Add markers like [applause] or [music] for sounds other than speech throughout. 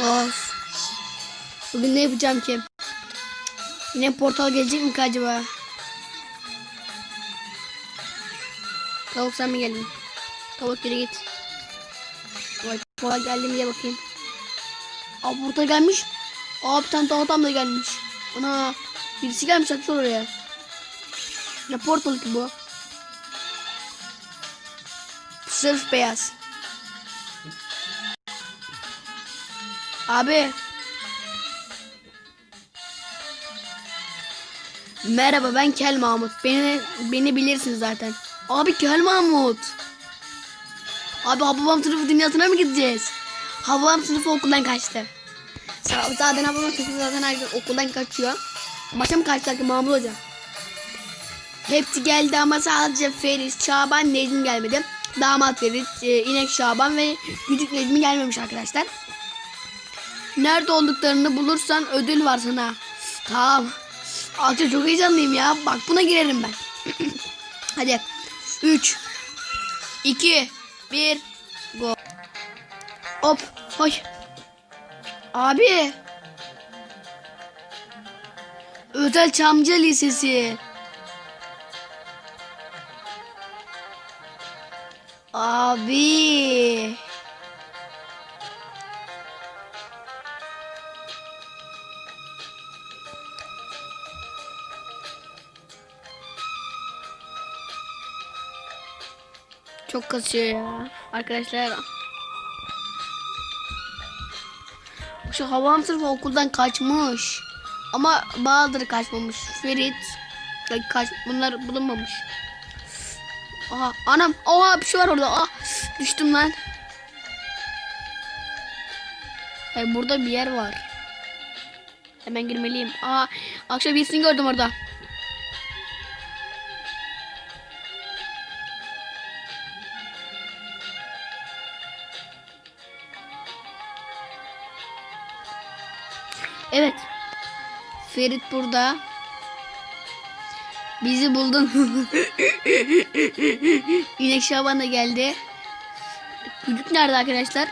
Of. Bugün ne yapacağım ki? Yine portal gelecek mi acaba? Tavuk sen mi geldin? Tavuk geri git. Vay portal geldi mi diye bakayım. Aa portal gelmiş. Aa bir tane daha da gelmiş. Ana birisi gelmiş açıyor oraya. Ne portal ki bu? Sırf beyaz. Abi. Merhaba ben Kel Mahmut. Beni beni bilirsiniz zaten. Abi Kel Mahmut. Abi Hababam sınıfı dünyasına mı gideceğiz? Hababam sınıfı okuldan kaçtı. Zaten Hababam sınıfı zaten okuldan kaçıyor. Başa mı kaçtılar ki Mahmut Hoca? Hepsi geldi ama sadece Feris, Şaban, Necmi gelmedi. Damat Ferit, e, İnek Şaban ve Güdük Necmi gelmemiş arkadaşlar. Nerede olduklarını bulursan ödül var sana. Tamam. Artık çok heyecanlıyım ya. Bak buna girerim ben. [clears throat] Hadi. 3 2 1 Go. Hop. Hoş. Abi. Özel Çamca Lisesi. Abi. Çok kasıyor ya. Arkadaşlar. Şu havam sırf okuldan kaçmış. Ama Bahadır kaçmamış. Ferit kaç bunlar bulunmamış. Aha anam. Oha bir şey var orada. Ah düştüm lan. Hayır, burada bir yer var. Hemen girmeliyim. Aa akşam birisini gördüm orada. Evet. Ferit burada. Bizi buldun. [laughs] İnek Şaban da geldi. Güdük nerede arkadaşlar?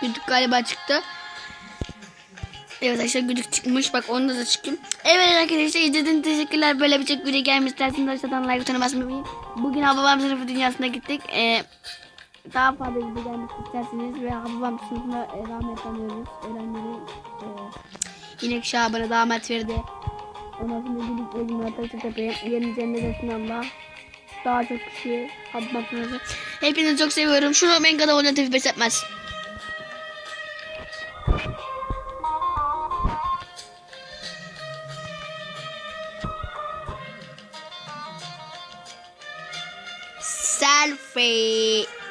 Güdük galiba çıktı. Evet arkadaşlar güdük çıkmış. Bak onda da çıkayım. Evet arkadaşlar izlediğiniz teşekkürler. Böyle bir çok video gelmiş. Aşağıdan like butonuna basmayı unutmayın. Bugün Hababam sınıfı dünyasına gittik. Ee, daha fazla video gelmek isterseniz ve Hababam sınıfına e, rahmet anıyoruz. Öğrenleri e, İnek Şaban'a damat verdi. Ondan sonra gidip Ecmi Atatürk Tepe'ye yerini cennet etsin Allah. Daha çok kişi Hababam sınıfı. Hepinizi çok seviyorum. Şunu ben kadar oynatıp pes etmez. Selfie.